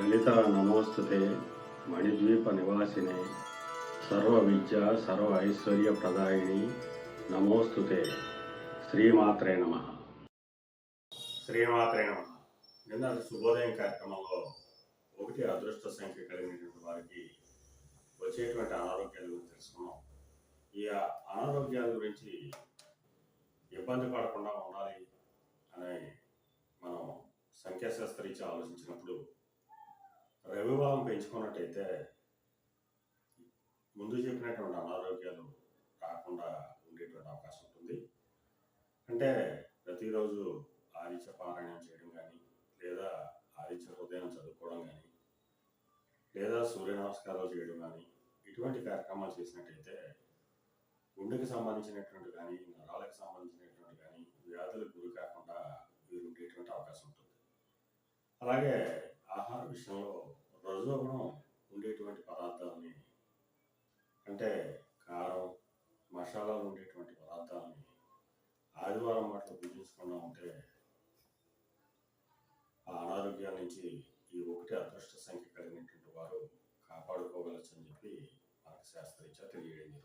లలిత నమోస్తుతే మణిద్వీప నివాసినే. సర్వ విద్య సర్వ ఐశ్వర్య ప్రదాయిని నమోస్తుతే. శ్రీమాత్రే నమ. శ్రీమాత్రే నమ. నిన్న శుభోదయం కార్యక్రమంలో ఒకటి అదృష్ట సంఖ్య కలిగినటువంటి వారికి వచ్చేటువంటి అనారోగ్యాల గురించి తెలుసుకున్నాం. ఈ అనారోగ్యాల గురించి ఇబ్బంది పడకుండా ఉండాలి అనే మనం సంఖ్యాశాస్త్రీత్యా ఆలోచించినప్పుడు రవిభావం పెంచుకున్నట్టయితే ముందు చెప్పినటువంటి అనారోగ్యాలు రాకుండా ఉండేటువంటి అవకాశం ఉంటుంది. అంటే ప్రతిరోజు ఆదిత్య పారాయణం చేయడం కానీ లేదా ఆదిత్య హృదయం చదువుకోవడం కానీ లేదా సూర్య నమస్కారాలు చేయడం కానీ ఇటువంటి కార్యక్రమాలు చేసినట్టయితే గుండెకి సంబంధించినటువంటి కానీ నరాలకు సంబంధించినటువంటి కానీ వ్యాధులకు గురి కాకుండా వీరు ఉండేటువంటి అవకాశం ఉంటుంది. అలాగే ఆహార విషయం రజోగుణం ఉండేటువంటి పదార్థాలని అంటే కారం మసాలాలు ఉండేటువంటి పదార్థాలని ఆదివారం మాటలు పూజించకుండా ఉంటే ఆ అనారోగ్యాల నుంచి ఈ ఒకటి అదృష్ట సంఖ్య కలిగినటువంటి వారు కాపాడుకోగలచని చెప్పి మనకు శాస్త్రీత్యా తెలియడం